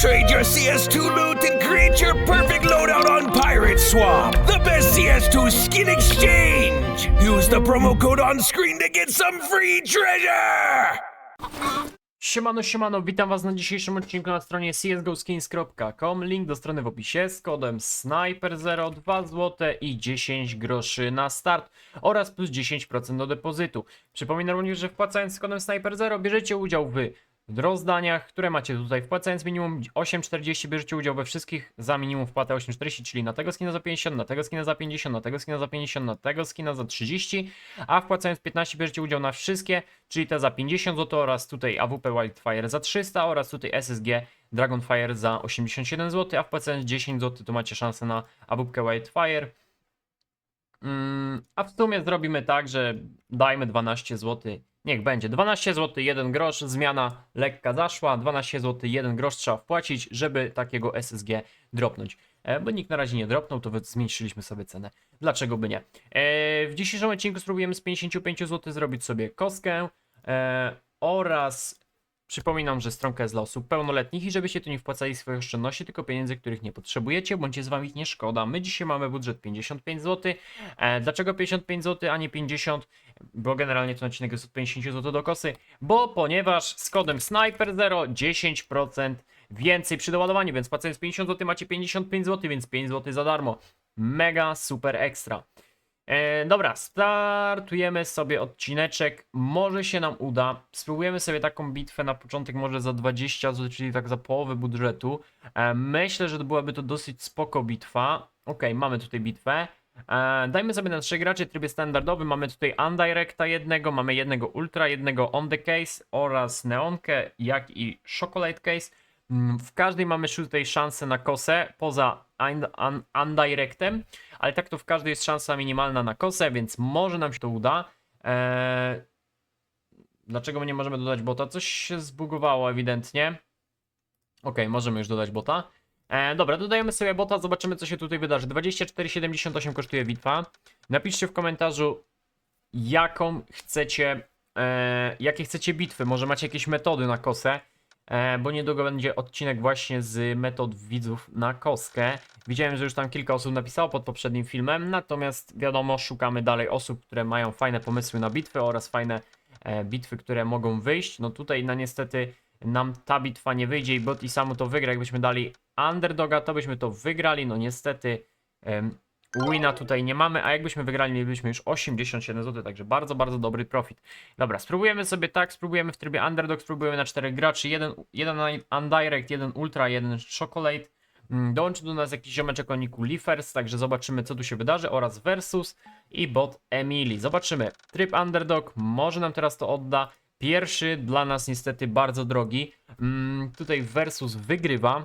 Trade your CS2 loot and create your perfect loadout on Pirate Swamp. The best CS2 skin exchange. Use the promo code on screen to get some free treasure. Siemano, siemano, witam was na dzisiejszym odcinku na stronie csgoskins.com Link do strony w opisie z kodem SNIPER0 2 zł i 10 groszy na start oraz plus 10% do depozytu. Przypominam również, że wpłacając z kodem SNIPER0 bierzecie udział w rozdaniach, które macie tutaj. Wpłacając minimum 8,40 bierzecie udział we wszystkich za minimum wpłatę 8,40, czyli na tego skina za 50, na tego skina za 50, na tego skina za 50, na tego skina za 30, a wpłacając 15 bierzecie udział na wszystkie, czyli te za 50 zł oraz tutaj AWP Wildfire za 300 oraz tutaj SSG Dragonfire za 87 zł, a wpłacając 10 zł to macie szansę na AWP Wildfire. Mm, a w sumie zrobimy tak, że dajmy 12 zł. Niech będzie 12 zł, 1 grosz, zmiana lekka zaszła, 12 zł, 1 grosz trzeba wpłacić, żeby takiego SSG dropnąć. E, bo nikt na razie nie dropnął, to zmniejszyliśmy sobie cenę. Dlaczego by nie? E, w dzisiejszym odcinku spróbujemy z 55 zł zrobić sobie kostkę e, oraz Przypominam, że stronka jest dla osób pełnoletnich i żebyście tu nie wpłacali swoich oszczędności, tylko pieniędzy, których nie potrzebujecie, bądź jest wam ich nie szkoda. My dzisiaj mamy budżet 55 zł. E, dlaczego 55 zł, a nie 50? Bo generalnie ten odcinek jest od 50 zł do kosy. Bo ponieważ z kodem SNIPER0 10% więcej przy doładowaniu, więc płacąc 50 zł macie 55 zł, więc 5 zł za darmo. Mega super ekstra. E, dobra, startujemy sobie odcineczek. Może się nam uda. Spróbujemy sobie taką bitwę na początek, może za 20 zł, czyli tak za połowę budżetu. E, myślę, że byłaby to dosyć spoko bitwa. Ok, mamy tutaj bitwę. E, dajmy sobie na 3 graczy trybie standardowym. Mamy tutaj Undirecta jednego, mamy jednego Ultra, jednego On The Case oraz Neonkę, jak i Chocolate Case. Mm, W każdej mamy tutaj szansę na kosę, poza un, un, Undirectem, ale tak to w każdej jest szansa minimalna na kosę, więc może nam się to uda. Eee, dlaczego my nie możemy dodać bota? Coś się zbugowało ewidentnie. Ok, możemy już dodać bota. E, dobra, dodajemy sobie bota, zobaczymy co się tutaj wydarzy. 24,78 kosztuje bitwa. Napiszcie w komentarzu, jaką chcecie, e, jakie chcecie bitwy. Może macie jakieś metody na kosę, bo niedługo będzie odcinek właśnie z metod widzów na koskę. Widziałem, że już tam kilka osób napisało pod poprzednim filmem, natomiast wiadomo, szukamy dalej osób, które mają fajne pomysły na bitwy oraz fajne e, bitwy, które mogą wyjść. No tutaj no niestety nam ta bitwa nie wyjdzie i bot i samo to wygra. Jakbyśmy dali underdoga, to byśmy to wygrali. No niestety wina tutaj nie mamy, a jakbyśmy wygrali, mielibyśmy już 87 zł, także bardzo, bardzo dobry profit. Dobra, spróbujemy sobie tak, spróbujemy w trybie underdog, spróbujemy na czterech graczy, jeden, jeden undirect, jeden ultra, jeden chocolate. Mm, Dołączy do nas jakiś ziomeczek o niku Leafers, także zobaczymy co tu się wydarzy oraz versus i bot Emily. Zobaczymy. Tryb underdog może nam teraz to odda. Pierwszy dla nas niestety bardzo drogi. Mm, tutaj versus wygrywa.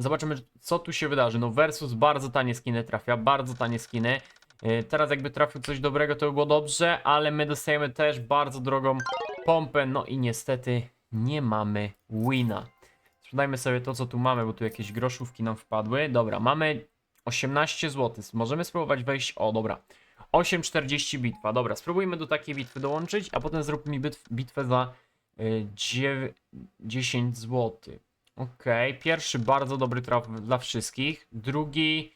Zobaczymy co tu się wydarzy. No versus bardzo tanie skiny trafia, bardzo tanie skiny. Yy, Teraz jakby trafił coś dobrego to by było dobrze, ale my dostajemy też bardzo drogą pompę. No i niestety nie mamy wina. Sprzedajmy sobie to, co tu mamy, bo tu jakieś groszówki nam wpadły. Dobra, mamy 18 zł. Możemy spróbować wejść. O, dobra. 8,40 bitwa. Dobra, spróbujmy do takiej bitwy dołączyć, a potem zrób mi bitw, bitwę za y, dziew- 10 zł. Okej, pierwszy bardzo dobry traf dla wszystkich. Drugi.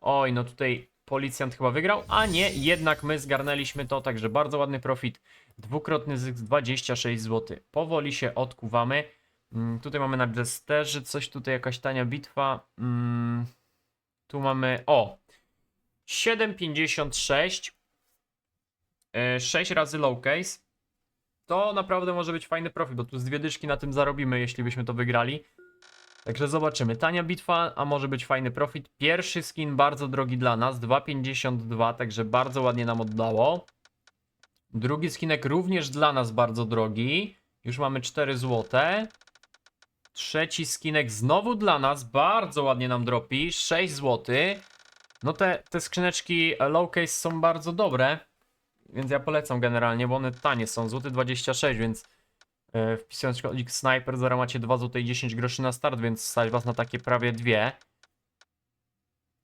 Oj, no tutaj policjant chyba wygrał, a nie, jednak my zgarnęliśmy to, także bardzo ładny profit. Dwukrotny zysk 26 zł. Powoli się odkuwamy. Mm, tutaj mamy na Jesterze coś, tutaj jakaś tania bitwa. Mm, tu mamy, o, 7,56. 6 razy low case. To naprawdę może być fajny profit, bo tu z dwie dyszki na tym zarobimy, jeśli byśmy to wygrali. Także zobaczymy. Tania bitwa, a może być fajny profit. Pierwszy skin bardzo drogi dla nas, 2,52, także bardzo ładnie nam oddało. Drugi skinek również dla nas bardzo drogi. Już mamy 4 złote. Trzeci skinek znowu dla nas, bardzo ładnie nam dropi, 6 zł. No te, te skrzyneczki low case są bardzo dobre. więc ja polecam generalnie, bo one tanie są, złoty 26, więc wpisując kodik Sniper 0 macie 2 zł i 10 groszy na start, więc stać was na takie prawie dwie.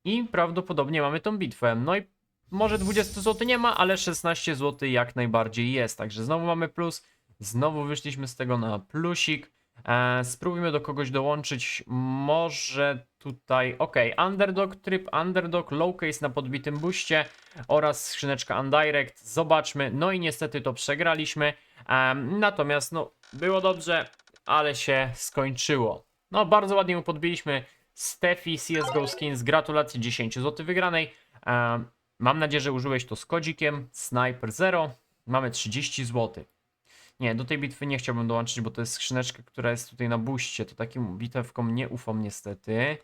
I prawdopodobnie mamy tą bitwę. No i może 20 zł nie ma, ale 16 zł jak najbardziej jest. Także znowu mamy plus. Znowu wyszliśmy z tego na plusik. E, spróbujmy do kogoś dołączyć. Może tutaj. Ok, underdog, tryb underdog, low case na podbitym buście oraz skrzyneczka undirect. Zobaczmy. No i niestety to przegraliśmy. Em, natomiast no, było dobrze, ale się skończyło. No, bardzo ładnie mu podbiliśmy. Steffi CSGO Skins, gratulacje 10 zł wygranej. Mam nadzieję, że użyłeś to z kodzikiem Sniper 0. Mamy 30 zł. Nie, do tej bitwy nie chciałbym dołączyć, bo to jest skrzyneczka, która jest tutaj na buście. To takim bitewkom nie ufam niestety.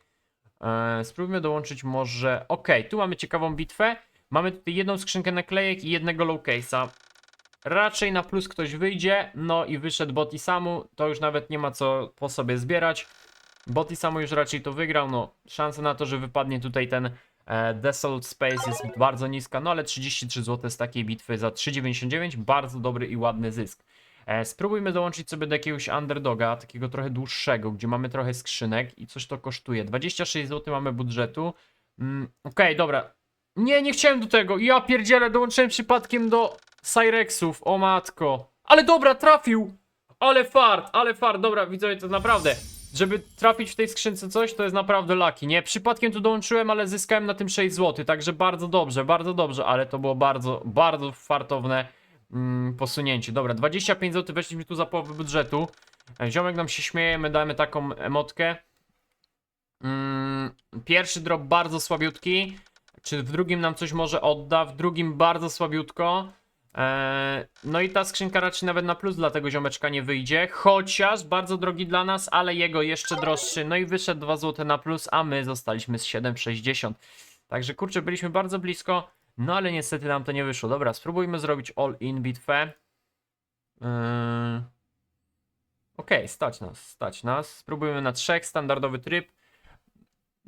Eee, spróbujmy dołączyć może... Okej, tu mamy ciekawą bitwę. Mamy tutaj jedną skrzynkę naklejek i jednego low case'a. Raczej na plus ktoś wyjdzie, no i wyszedł Boti Samu, to już nawet nie ma co po sobie zbierać. Boti Samu już raczej to wygrał, no szansa na to, że wypadnie tutaj ten e, Desolate Space jest bardzo niska, no ale 33 zł z takiej bitwy za 3,99, bardzo dobry i ładny zysk. E, spróbujmy dołączyć sobie do jakiegoś underdoga, takiego trochę dłuższego, gdzie mamy trochę skrzynek i coś to kosztuje. 26 zł mamy budżetu. Mm, Okej, dobra. Nie, nie chciałem do tego. Ja pierdzielę, dołączyłem przypadkiem do Cyrexów, o matko. Ale dobra, trafił! Ale fart, ale fart, dobra, widzowie, to naprawdę. Żeby trafić w tej skrzynce coś, to jest naprawdę lucky, nie? Przypadkiem tu dołączyłem, ale zyskałem na tym 6 zł, także bardzo dobrze, bardzo dobrze, ale to było bardzo, bardzo fartowne mm, posunięcie. Dobra, 25 zł weszliśmy tu za połowę budżetu. E, Ziomek nam się śmieje, my damy taką emotkę. Mm, pierwszy drop bardzo słabiutki. Czy w drugim nam coś może odda? W drugim bardzo słabiutko. Eee, no i ta skrzynka raczej nawet na plus dla tego ziomeczka nie wyjdzie. Chociaż bardzo drogi dla nas, ale jego jeszcze droższy. No i wyszedł 2 zł na plus, a my zostaliśmy z 7,60. Także kurczę, byliśmy bardzo blisko. No ale niestety nam to nie wyszło. Dobra, spróbujmy zrobić all-in bitwę. Eee... Okej, stać nas, stać nas. Spróbujmy na trzech, standardowy tryb.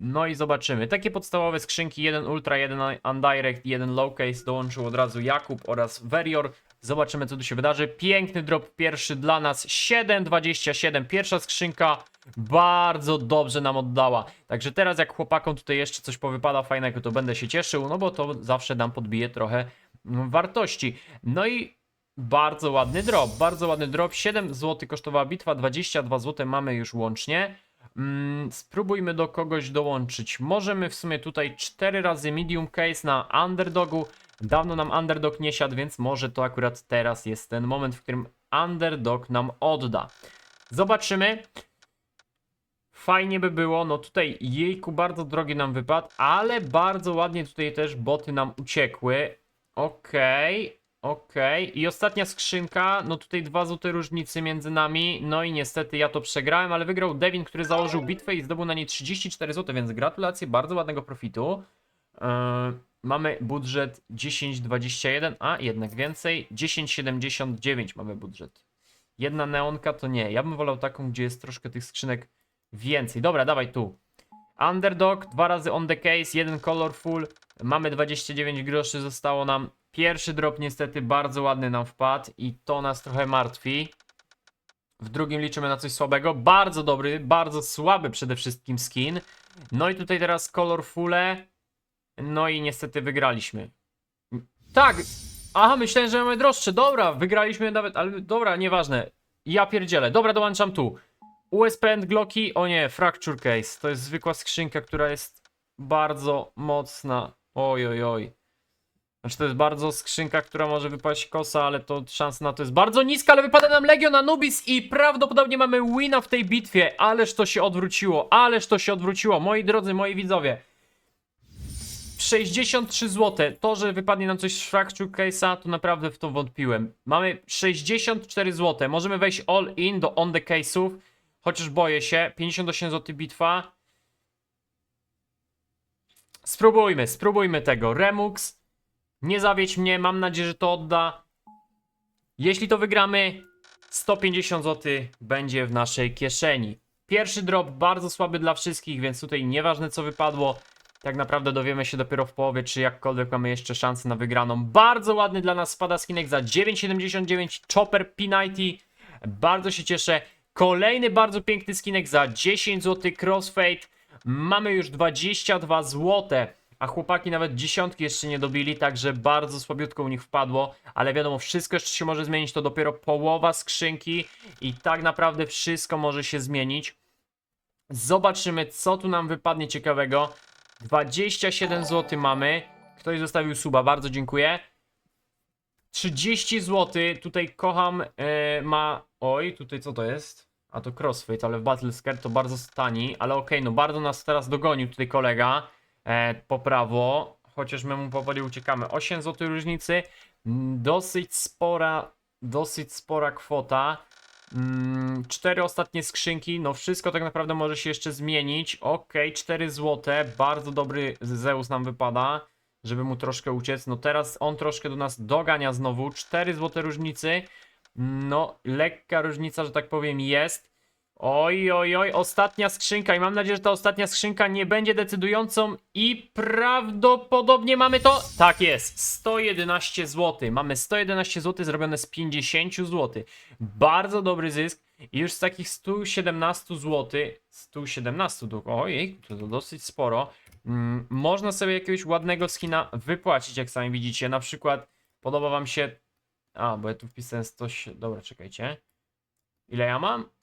No i zobaczymy. Takie podstawowe skrzynki, jeden Ultra, jeden Undirect, jeden Lowcase dołączył od razu Jakub oraz Verior. Zobaczymy co tu się wydarzy. Piękny drop pierwszy dla nas, 7,27. Pierwsza skrzynka bardzo dobrze nam oddała. Także teraz jak chłopakom tutaj jeszcze coś powypada fajnego, to będę się cieszył, no bo to zawsze nam podbije trochę mm, wartości. No i bardzo ładny drop, bardzo ładny drop. 7 zł kosztowała bitwa, 22 zł mamy już łącznie. Mm, spróbujmy do kogoś dołączyć. Możemy w sumie tutaj 4 razy medium case na underdogu. Dawno nam underdog nie siadł, więc może to akurat teraz jest ten moment, w którym underdog nam odda. Zobaczymy. Fajnie by było, no tutaj jejku bardzo drogi nam wypadł, ale bardzo ładnie tutaj też boty nam uciekły. Okej, okej. I ostatnia skrzynka, no tutaj dwa złote różnicy między nami, no i niestety ja to przegrałem, ale wygrał Devin, który założył bitwę i zdobył na niej 34 zł, więc gratulacje, bardzo ładnego profitu. Yy, mamy budżet 10,21, a jednak więcej, 10,79 mamy budżet. Jedna neonka to nie, ja bym wolał taką, gdzie jest troszkę tych skrzynek więcej. Dobra, dawaj tu. Underdog, dwa razy on the case, jeden colorful. Mamy 29 groszy, zostało nam. Pierwszy drop niestety bardzo ładny nam wpadł i to nas trochę martwi. W drugim liczymy na coś słabego. Bardzo dobry, bardzo słaby przede wszystkim skin. No i tutaj teraz colorfule. No i niestety wygraliśmy. Tak! Aha, myślałem, że mamy droższe. Dobra, wygraliśmy nawet, ale dobra, nieważne. Ja pierdzielę. Dobra, dołączam tu. USP and Glocki, o nie, Fracture Case. To jest zwykła skrzynka, która jest bardzo mocna. Oj, oj, oj. Znaczy to jest bardzo skrzynka, która może wypaść kosa, ale to szansa na to jest bardzo niska, ale wypada nam Legion Anubis i prawdopodobnie mamy wina w tej bitwie. Ależ to się odwróciło, ależ to się odwróciło. Moi drodzy, moi widzowie. 63 zł. To, że wypadnie nam coś z Fracture Case'a, to naprawdę w to wątpiłem. Mamy 64 zł. Możemy wejść all in do on the case'ów. Chociaż boję się. 58 zł bitwa. Spróbujmy, spróbujmy tego. Remux. Nie zawiedź mnie, mam nadzieję, że to odda. Jeśli to wygramy, 150 zł będzie w naszej kieszeni. Pierwszy drop bardzo słaby dla wszystkich, więc tutaj nieważne co wypadło. Tak naprawdę dowiemy się dopiero w połowie, czy jakkolwiek mamy jeszcze szansę na wygraną. Bardzo ładny dla nas spada skinek za 9,79 Chopper P90. Bardzo się cieszę. Kolejny bardzo piękny skinek za 10 zł Crossfade. Mamy już 22 zł. A chłopaki nawet dziesiątki jeszcze nie dobili, także bardzo słabiutko u nich wpadło. Ale wiadomo, wszystko jeszcze się może zmienić. To dopiero połowa skrzynki i tak naprawdę wszystko może się zmienić. Zobaczymy, co tu nam wypadnie ciekawego. 27 zł mamy. Ktoś zostawił suba, bardzo dziękuję. 30 zł. Tutaj kocham. e, ma. Oj, tutaj co to jest? A to crossfit, ale w Battle Skirt to bardzo tani. Ale okej, no bardzo nas teraz dogonił tutaj kolega. E, po prawo. Chociaż my mu powoli uciekamy. 8 zł różnicy. Mm, Dosyć spora. Dosyć spora kwota. Mm, cztery ostatnie skrzynki, no wszystko tak naprawdę może się jeszcze zmienić. Ok, 4 złote, bardzo dobry Zeus nam wypada, żeby mu troszkę uciec. No teraz on troszkę do nas dogania znowu, 4 złote różnicy. No, lekka różnica, że tak powiem, jest. Oj, oj, oj, ostatnia skrzynka i mam nadzieję, że ta ostatnia skrzynka nie będzie decydującą i prawdopodobnie mamy to. Tak jest, 111 zł. Mamy 111 zł zrobione z 50 zł. Bardzo dobry zysk i już z takich 117 zł, 117 dług, ojej, to dosyć sporo. Mm, można sobie jakiegoś ładnego skina wypłacić, jak sami widzicie. Na przykład podoba wam się. A, bo ja tu wpisałem 100. Dobra, czekajcie. Ile ja mam?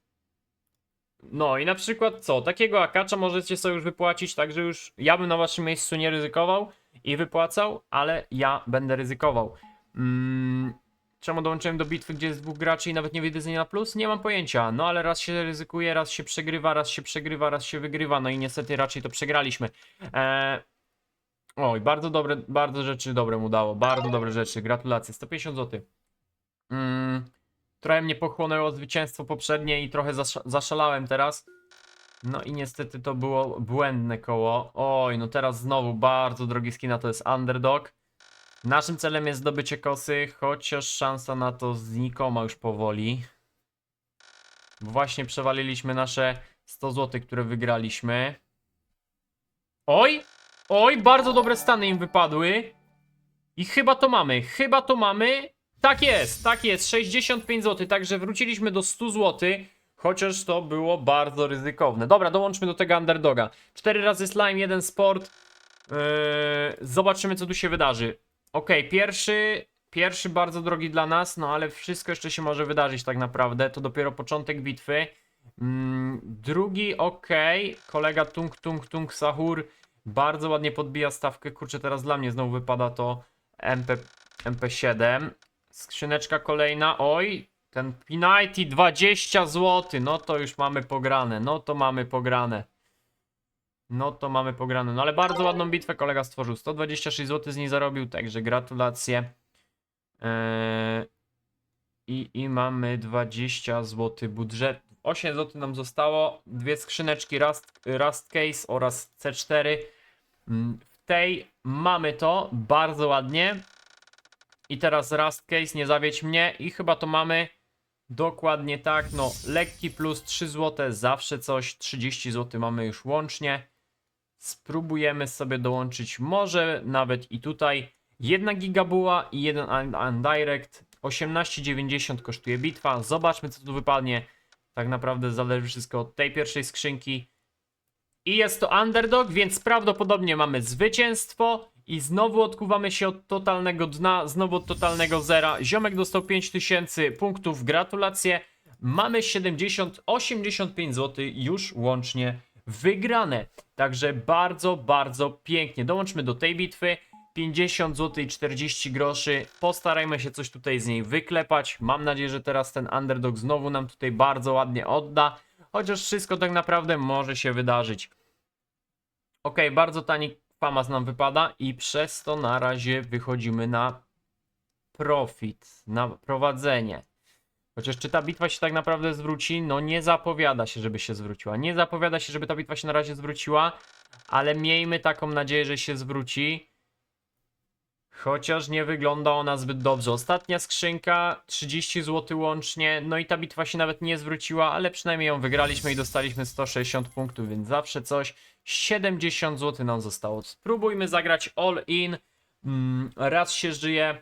No i na przykład co? Takiego akacza możecie sobie już wypłacić, także już ja bym na waszym miejscu nie ryzykował i wypłacał, ale ja będę ryzykował. Mm, czemu dołączyłem do bitwy, gdzie jest dwóch graczy i nawet nie niej na plus? Nie mam pojęcia. No ale raz się ryzykuje, raz się przegrywa, raz się przegrywa, raz się wygrywa. No i niestety raczej to przegraliśmy. Eee... Oj, bardzo dobre, bardzo rzeczy dobre mu dało. Bardzo dobre rzeczy. Gratulacje. 150 zł. Mm, trochę mnie pochłonęło zwycięstwo poprzednie i trochę zasza zaszalałem teraz. No i niestety to było błędne koło. Oj, no teraz znowu bardzo drogi skina to jest underdog. Naszym celem jest zdobycie kosy, chociaż szansa na to znikoma już powoli. Właśnie przewaliliśmy nasze 100 zł, które wygraliśmy. Oj! Oj, bardzo dobre stany im wypadły. I chyba to mamy, chyba to mamy. Tak jest, tak jest, 65 zł, także wróciliśmy do 100 zł. Chociaż to było bardzo ryzykowne. Dobra, dołączmy do tego underdoga. 4 razy slime, jeden sport. Yy, zobaczymy, co tu się wydarzy. Okej, pierwszy, pierwszy bardzo drogi dla nas, no ale wszystko jeszcze się może wydarzyć tak naprawdę. To dopiero początek bitwy. Mm, drugi, okej, kolega Tung Tung Tung Sahur bardzo ładnie podbija stawkę. Kurczę, teraz dla mnie znowu wypada to MP, MP7. Skrzyneczka kolejna, oj, ten Pinity 20 zł, no to już mamy pograne, no to mamy pograne. No to mamy pograne. No ale bardzo ładną bitwę kolega stworzył. 126 zł z niej zarobił, także gratulacje. Eee, i, I mamy 20 zł budżet. 8 zł nam zostało. Dwie skrzyneczki Rust, Rust Case oraz C4. Mm, W tej mamy to bardzo ładnie. I teraz Rust Case, nie zawiedź mnie. I chyba to mamy dokładnie tak. No, lekki plus 3 zł, zawsze coś. 30 zł mamy już łącznie. Spróbujemy sobie dołączyć może nawet i tutaj. Jedna gigabuła i jeden un- undirect. 18,90 kosztuje bitwa. Zobaczmy co tu wypadnie. Tak naprawdę zależy wszystko od tej pierwszej skrzynki. I jest to underdog, więc prawdopodobnie mamy zwycięstwo. I znowu odkuwamy się od totalnego dna, znowu od totalnego zera. Ziomek dostał 5000 punktów, gratulacje. Mamy 70, 85 zł już łącznie wygrane. Także bardzo, bardzo pięknie. Dołączmy do tej bitwy. 50 zł i 40 groszy. Postarajmy się coś tutaj z niej wyklepać. Mam nadzieję, że teraz ten underdog znowu nam tutaj bardzo ładnie odda. Chociaż wszystko tak naprawdę może się wydarzyć. Ok, bardzo tani famas nam wypada i przez to na razie wychodzimy na profit, na prowadzenie. Chociaż czy ta bitwa się tak naprawdę zwróci? No nie zapowiada się, żeby się zwróciła. Nie zapowiada się, żeby ta bitwa się na razie zwróciła, ale miejmy taką nadzieję, że się zwróci. Chociaż nie wygląda ona zbyt dobrze. Ostatnia skrzynka, 30 zł łącznie. No i ta bitwa się nawet nie zwróciła, ale przynajmniej ją wygraliśmy i dostaliśmy 160 punktów, więc zawsze coś. 70 zł nam zostało. Spróbujmy zagrać all in. Mm, raz się żyje.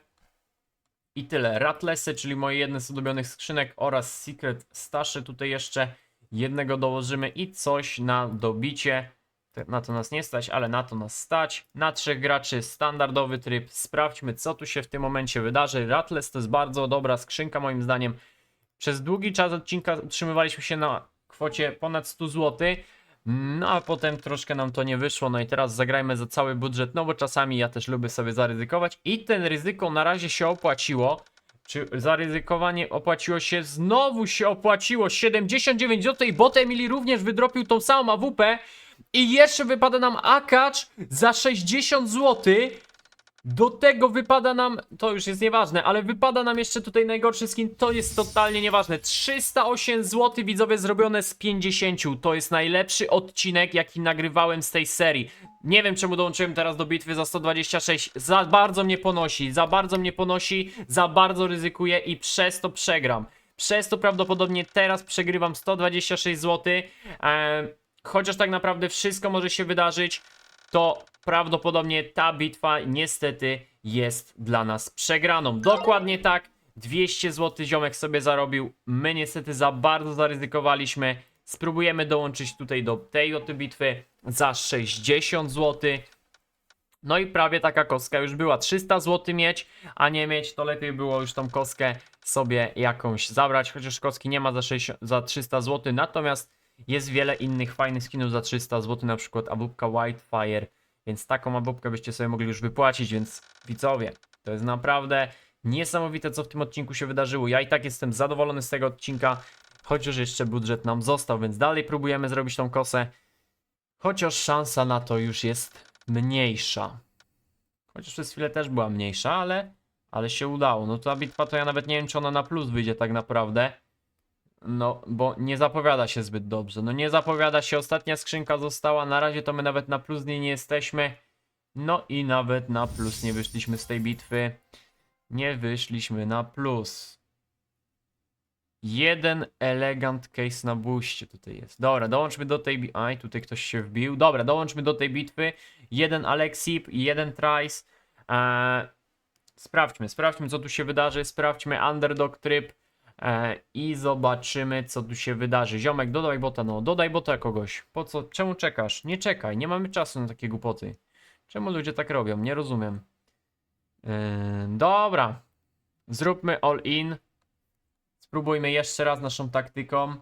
I tyle. Ratlesy, czyli moje jedne z ulubionych skrzynek oraz Secret Stasze. Tutaj jeszcze jednego dołożymy i coś na dobicie. Na to nas nie stać, ale na to nas stać. Na trzech graczy standardowy tryb. Sprawdźmy, co tu się w tym momencie wydarzy. Rattles to jest bardzo dobra skrzynka, moim zdaniem. Przez długi czas odcinka utrzymywaliśmy się na kwocie ponad 100 zł. No a potem troszkę nam to nie wyszło. No i teraz zagrajmy za cały budżet. No bo czasami ja też lubię sobie zaryzykować. I ten ryzyko na razie się opłaciło. Czy zaryzykowanie opłaciło się? Znowu się opłaciło. 79 zł i bot Emily również wydropił tą samą AWP. I jeszcze wypada nam akacz za 60 zł. Do tego wypada nam, to już jest nieważne, ale wypada nam jeszcze tutaj najgorszy skin, to jest totalnie nieważne. 308 zł widzowie zrobione z 50. To jest najlepszy odcinek, jaki nagrywałem z tej serii. Nie wiem czemu dołączyłem teraz do bitwy za 126. Za bardzo mnie ponosi, za bardzo mnie ponosi, za bardzo ryzykuję i przez to przegram. Przez to prawdopodobnie teraz przegrywam 126 zł. Eee, chociaż tak naprawdę wszystko może się wydarzyć to prawdopodobnie ta bitwa niestety jest dla nas przegraną. Dokładnie tak. 200 zł ziomek sobie zarobił. My niestety za bardzo zaryzykowaliśmy. Spróbujemy dołączyć tutaj do tej oto bitwy za 60 zł. No i prawie taka kostka już była. 300 zł mieć, a nie mieć, to lepiej było już tą kostkę sobie jakąś zabrać. Chociaż kostki nie ma za, 60, za 300 zł. Natomiast jest wiele innych fajnych skinów za 300 zł, na przykład abubka Whitefire, więc taką abubkę byście sobie mogli już wypłacić, więc widzowie, to jest naprawdę niesamowite, co w tym odcinku się wydarzyło. Ja i tak jestem zadowolony z tego odcinka, chociaż jeszcze budżet nam został, więc dalej próbujemy zrobić tą kosę, chociaż szansa na to już jest mniejsza. Chociaż przez chwilę też była mniejsza, ale, ale się udało. No ta bitwa to ja nawet nie wiem, czy ona na plus wyjdzie tak naprawdę. No, bo nie zapowiada się zbyt dobrze. No nie zapowiada się, ostatnia skrzynka została, na razie to my nawet na plus nie jesteśmy. No i nawet na plus nie wyszliśmy z tej bitwy. Nie wyszliśmy na plus. Jeden elegant case na buście tutaj jest. Dobra, dołączmy do tej bitwy. Aj, tutaj ktoś się wbił. Dobra, dołączmy do tej bitwy. Jeden Alexip jeden Trice. Eee, sprawdźmy, sprawdźmy co tu się wydarzy. Sprawdźmy underdog tryb. E, I zobaczymy, co tu się wydarzy. Ziomek, dodaj bota, no, dodaj bota kogoś. Po co? Czemu czekasz? Nie czekaj, nie mamy czasu na takie głupoty. Czemu ludzie tak robią? Nie rozumiem. Yy, dobra. Zróbmy all in. Spróbujmy jeszcze raz naszą taktyką.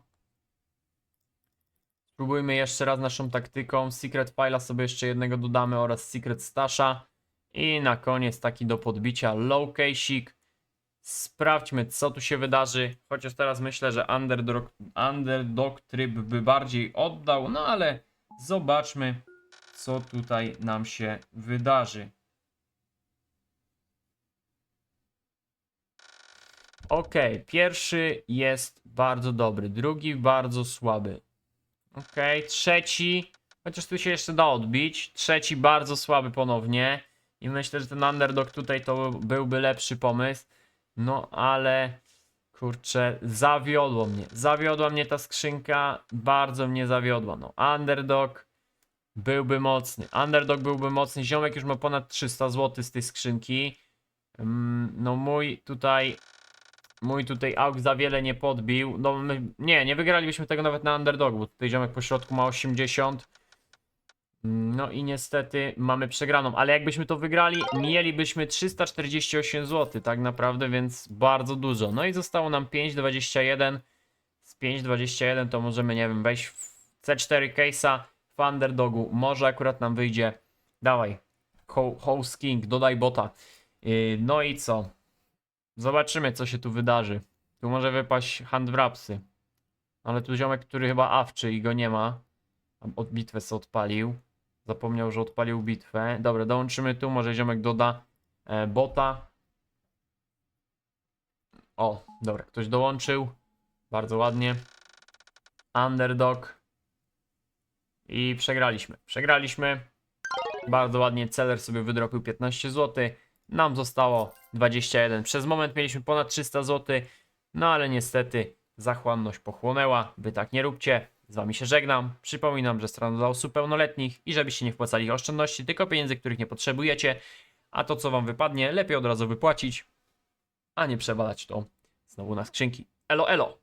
Spróbujmy jeszcze raz naszą taktyką. Secret File'a sobie jeszcze jednego dodamy oraz Secret Stasha. I na koniec taki do podbicia low case'ik. Sprawdźmy, co tu się wydarzy. Chociaż teraz myślę, że underdog, underdog tryb by bardziej oddał. No ale zobaczmy, co tutaj nam się wydarzy. Ok, pierwszy jest bardzo dobry, drugi bardzo słaby. Ok, trzeci, chociaż tu się jeszcze da odbić. Trzeci bardzo słaby ponownie. I myślę, że ten underdog tutaj to byłby lepszy pomysł. No ale kurczę, zawiodło mnie. Zawiodła mnie ta skrzynka, bardzo mnie zawiodła. No, underdog byłby mocny. Underdog byłby mocny. Ziomek już ma ponad 300 zł z tej skrzynki. Mm, No mój tutaj mój tutaj AUK za wiele nie podbił. No my, nie, nie wygralibyśmy tego nawet na underdogu, bo tutaj ziomek po środku ma 80. No i niestety mamy przegraną, ale jakbyśmy to wygrali, mielibyśmy 348 zł tak naprawdę, więc bardzo dużo. No i zostało nam 5,21. Z 5,21 to możemy, nie wiem, wejść w C4 case'a w underdogu. Może akurat nam wyjdzie. Dawaj, Ho- House King, dodaj bota. Yy, No i co? Zobaczymy, co się tu wydarzy. Tu może wypaść handwrapsy. Ale tu ziomek, który chyba awczy i go nie ma. Od bitwę co odpalił. Zapomniał, że odpalił bitwę. Dobra, dołączymy tu. Może ziomek doda e, bota. O, dobra, ktoś dołączył. Bardzo ładnie. Underdog. I przegraliśmy. Przegraliśmy. Bardzo ładnie. Celer sobie wydropił 15 zł. Nam zostało 21. Przez moment mieliśmy ponad 300 zł. No ale niestety zachłanność pochłonęła. Wy tak nie róbcie. Z wami się żegnam. Przypominam, że strona dla osób pełnoletnich i żebyście nie wpłacali oszczędności, tylko pieniędzy, których nie potrzebujecie. A to, co wam wypadnie, lepiej od razu wypłacić, a nie przewalać to znowu na skrzynki. Elo, elo!